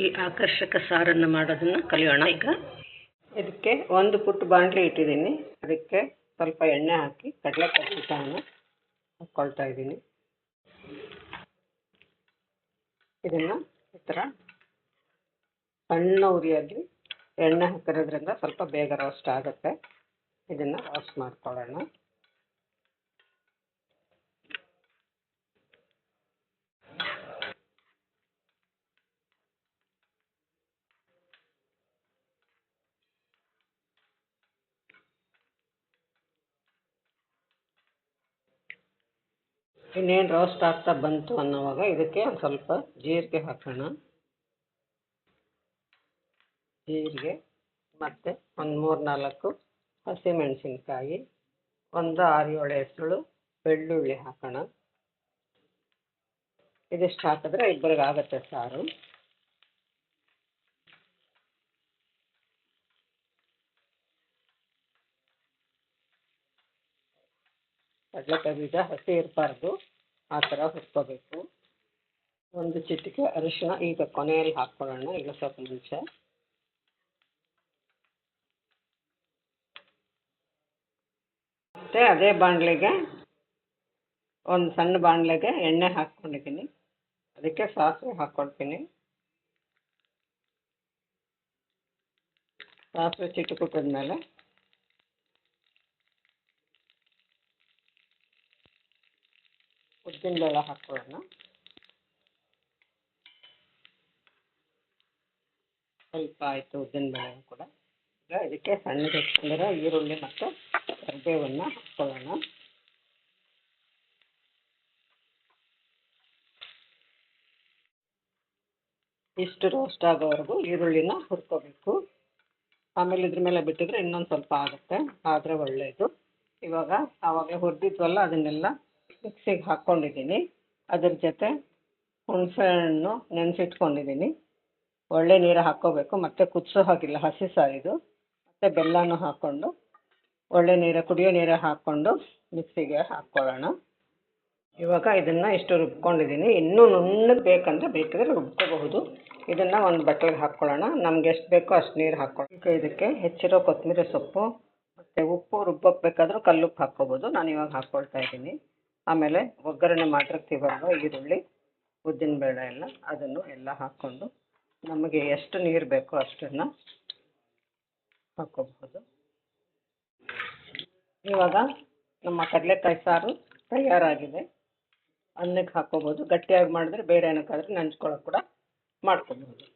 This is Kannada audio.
ಈ ಆಕರ್ಷಕ ಸಾರನ್ನು ಮಾಡೋದನ್ನು ಕಲಿಯೋಣ. ಈಗ ಇದಕ್ಕೆ ಒಂದು ಪುಟ್ಟ ಬಾಣಲೆ ಇಟ್ಟಿದ್ದೀನಿ. ಅದಕ್ಕೆ ಸ್ವಲ್ಪ ಎಣ್ಣೆ ಹಾಕಿ ಕಡಲೆಕಾಯಿ ಬೀಜವನ್ನು ಹಾಕ್ಕೊಳ್ತಾ ಇದ್ದೀನಿ. ಇದನ್ನು ಈ ಥರ ಸಣ್ಣ ಉರಿಯಾಗಿ ಎಣ್ಣೆ ಹಾಕಿರೋದ್ರಿಂದ ಸ್ವಲ್ಪ ಬೇಗ ರೋಸ್ಟ್ ಆಗುತ್ತೆ. ಇದನ್ನು ರೋಸ್ಟ್ ಮಾಡ್ಕೊಳ್ಳೋಣ. ಇನ್ನೇನು ರೋಸ್ಟ್ ಆಗ್ತಾ ಬಂತು ಅನ್ನೋವಾಗ ಇದಕ್ಕೆ ಒಂದು ಸ್ವಲ್ಪ ಜೀರಿಗೆ ಹಾಕೋಣ. ಜೀರಿಗೆ ಮತ್ತು ಒಂದು ಮೂರು ನಾಲ್ಕು ಹಸಿಮೆಣಸಿನ್ಕಾಯಿ, ಒಂದು ಆರು ಏಳು ಹೆಸರು ಬೆಳ್ಳುಳ್ಳಿ ಹಾಕೋಣ. ಇದಿಷ್ಟು ಹಾಕಿದ್ರೆ ಇಬ್ಬರಿಗೆ ಆಗುತ್ತೆ ಸಾರು. ಕಡಲೆಕಾಯಿ ಬೀಜ ಹಸಿ ಇರಬಾರ್ದು. ಆ ಥರ ಹುರ್ಕೋಬೇಕು. ಒಂದು ಚಿಟಿಕೆ ಅರಿಶಿನ ಈಗ ಕೊನೆಯಲ್ಲಿ ಹಾಕ್ಕೊಳ್ಳೋಣ ಈಗ ಸ್ವಲ್ಪ ಮುಂಚೆ. ಮತ್ತೆ ಅದೇ ಬಾಣಲೆಗೆ, ಒಂದು ಸಣ್ಣ ಬಾಣಲೆಗೆ ಎಣ್ಣೆ ಹಾಕ್ಕೊಂಡಿದ್ದೀನಿ. ಅದಕ್ಕೆ ಸಾಸಿವೆ ಹಾಕ್ಕೊಳ್ತೀನಿ. ಸಾಸಿವೆ ಚಿಟುಕುಟ್ಟಿದ್ಮೇಲೆ ಉದ್ದಿನಬೇಳೆ ಹಾಕ್ಕೊಳ್ಳೋಣ. ಸ್ವಲ್ಪ ಆಯಿತು ಉದ್ದಿನ ಬೇಳೆ ಕೂಡ. ಈಗ ಇದಕ್ಕೆ ಸಣ್ಣಗೆ ಅಂದರೆ ಈರುಳ್ಳಿ ಮತ್ತು ಕರಿಬೇವನ್ನು ಹಾಕ್ಕೊಳ್ಳೋಣ. ಇಷ್ಟು ರೋಸ್ಟ್ ಆಗೋವರೆಗೂ ಈರುಳ್ಳಿನ ಹುರ್ಕೋಬೇಕು. ಆಮೇಲೆ ಇದ್ರ ಮೇಲೆ ಬಿಟ್ಟಿದ್ರೆ ಇನ್ನೊಂದು ಸ್ವಲ್ಪ ಆಗುತ್ತೆ. ಆದರೆ ಒಳ್ಳೆಯದು ಇವಾಗ ಆವಾಗಲೇ ಹುರಿದಿದ್ವಲ್ಲ ಅದನ್ನೆಲ್ಲ ಮಿಕ್ಸಿಗೆ ಹಾಕ್ಕೊಂಡಿದ್ದೀನಿ. ಅದ್ರ ಜೊತೆ ಹುಣಸೆ ಹಣ್ಣು ನೆನೆಸಿಟ್ಕೊಂಡಿದ್ದೀನಿ. ಒಳ್ಳೆ ನೀರು ಹಾಕ್ಕೋಬೇಕು. ಮತ್ತೆ ಕುದಿಸೋ ಹಾಗಿಲ್ಲ, ಹಸಿ ಸಾರಿದು. ಮತ್ತು ಬೆಲ್ಲನೂ ಹಾಕ್ಕೊಂಡು, ಒಳ್ಳೆ ನೀರು, ಕುಡಿಯೋ ನೀರೇ ಹಾಕ್ಕೊಂಡು ಮಿಕ್ಸಿಗೆ ಹಾಕ್ಕೊಳ್ಳೋಣ. ಇವಾಗ ಇದನ್ನು ಇಷ್ಟು ರುಬ್ಕೊಂಡಿದ್ದೀನಿ. ಇನ್ನೂ ನುಣ್ಣಗೆ ಬೇಕಂದರೆ ಬೇಕಿದ್ರೆ ರುಬ್ಕೋಬಹುದು. ಇದನ್ನು ಒಂದು ಬಟ್ಟೆಗೆ ಹಾಕ್ಕೊಳ್ಳೋಣ. ನಮ್ಗೆ ಎಷ್ಟು ಬೇಕೋ ಅಷ್ಟು ನೀರು ಹಾಕ್ಕೊಳ್ಳೋಣ. ಇದಕ್ಕೆ ಹೆಚ್ಚಿರೋ ಕೊತ್ತಂಬರಿ ಸೊಪ್ಪು, ಮತ್ತು ಉಪ್ಪು ರುಬ್ಬಕ್ಕೆ ಬೇಕಾದರೂ ಕಲ್ಲುಪ್ಪು ಹಾಕ್ಕೋಬೋದು ನಾನು ಇವಾಗ ಹಾಕ್ಕೊಳ್ತಾ ಇದ್ದೀನಿ. ಆಮೇಲೆ ಒಗ್ಗರಣೆ ಮಾಡಿರ್ತೀವಲ್ವ ಈರುಳ್ಳಿ ಉದ್ದಿನಬೇಳೆ ಎಲ್ಲ ಅದನ್ನು ಎಲ್ಲ ಹಾಕ್ಕೊಂಡು ನಮಗೆ ಎಷ್ಟು ನೀರು ಬೇಕೋ ಅಷ್ಟನ್ನು ಹಾಕ್ಕೋಬಹುದು. ಇವಾಗ ನಮ್ಮ ಕಡಲೆಕಾಯಿ ಸಾರು ತಯಾರಾಗಿದೆ. ಅನ್ನಕ್ಕೆ ಹಾಕ್ಕೋಬೋದು ಗಟ್ಟಿಯಾಗಿ ಮಾಡಿದ್ರೆ ಬೇರೆ ಏನಕ್ಕಾದ್ರೂ ನಂಚ್ಕೊಳ್ಳೋಕೆ ಕೂಡ ಮಾಡ್ಕೋಬಹುದು.